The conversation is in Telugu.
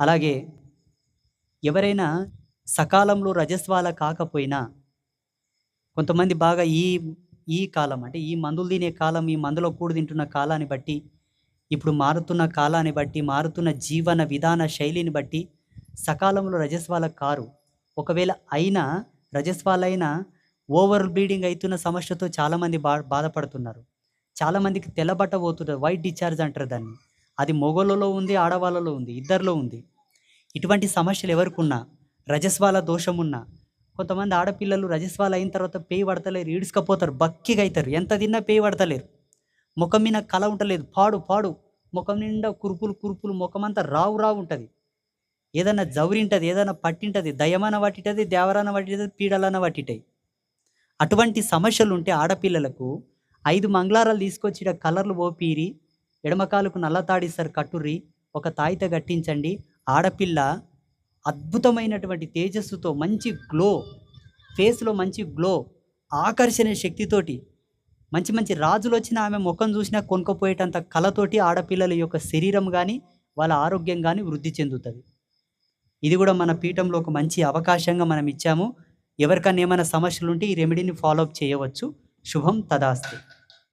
అలాగే ఎవరైనా సకాలంలో రజస్వాల కాకపోయినా కొంతమంది బాగా ఈ ఈ కాలం అంటే ఈ మందులు తినే కాలం ఈ మందులో కూడు తింటున్న కాలాన్ని బట్టి ఇప్పుడు మారుతున్న కాలాన్ని బట్టి మారుతున్న జీవన విధాన శైలిని బట్టి సకాలంలో రజస్వాల కారు. ఒకవేళ అయినా రజస్వాలైనా ఓవర్ బ్లీడింగ్ అవుతున్న సమస్యతో చాలామంది బా బాధపడుతున్నారు. చాలామందికి తెల్లబట్ట పోతున్నారు వైట్ డిశ్చార్జ్ అంటారు దాన్ని. అది మొగోళ్ళలో ఉంది ఆడవాళ్ళలో ఉంది ఇద్దరిలో ఉంది. ఇటువంటి సమస్యలు ఎవరికున్నా రజస్వాల దోషమున్నా కొంతమంది ఆడపిల్లలు రజస్వాల అయిన తర్వాత పేయి పడతలేరు ఈడ్చుకపోతారు బక్కిగా అవుతారు ఎంత తిన్నా పేయి పడతలేరు. ముఖం మీద కళ ఉండలేదు. పాడు పాడు. ముఖం నిండా కురుపులు కురుపులు ముఖం అంతా రావు రావు ఉంటుంది. ఏదైనా జౌరింటది ఏదైనా పట్టింటది దయమాన పట్టిటది దేవరాన పట్టిటది పీడలన పట్టిటాయి. అటువంటి సమస్యలు ఉంటే ఆడపిల్లలకు ఐదు మంగళారాలు తీసుకొచ్చి కలర్లు ఓపీరి ఎడమకాలకు నల్ల తాడిస్తారు కట్టుర్రి ఒక తాయిత కట్టించండి ఆడపిల్ల అద్భుతమైనటువంటి తేజస్సుతో మంచి గ్లో ఫేస్లో మంచి గ్లో ఆకర్షణ శక్తితోటి మంచి మంచి రాజులు వచ్చిన ఆమె ముఖం చూసినా కొనుక్కపోయేటంత కళతోటి ఆడపిల్లల యొక్క శరీరం కానీ వాళ్ళ ఆరోగ్యం కానీ వృద్ధి చెందుతుంది. ఇది కూడా మన పీఠంలో ఒక మంచి అవకాశంగా మనం ఇచ్చాము. ఎవరికన్నా ఏమైనా సమస్యలు ఉంటే ఈ రెమెడీని ఫాలో అప్ చేయవచ్చు. శుభం తదాస్తి.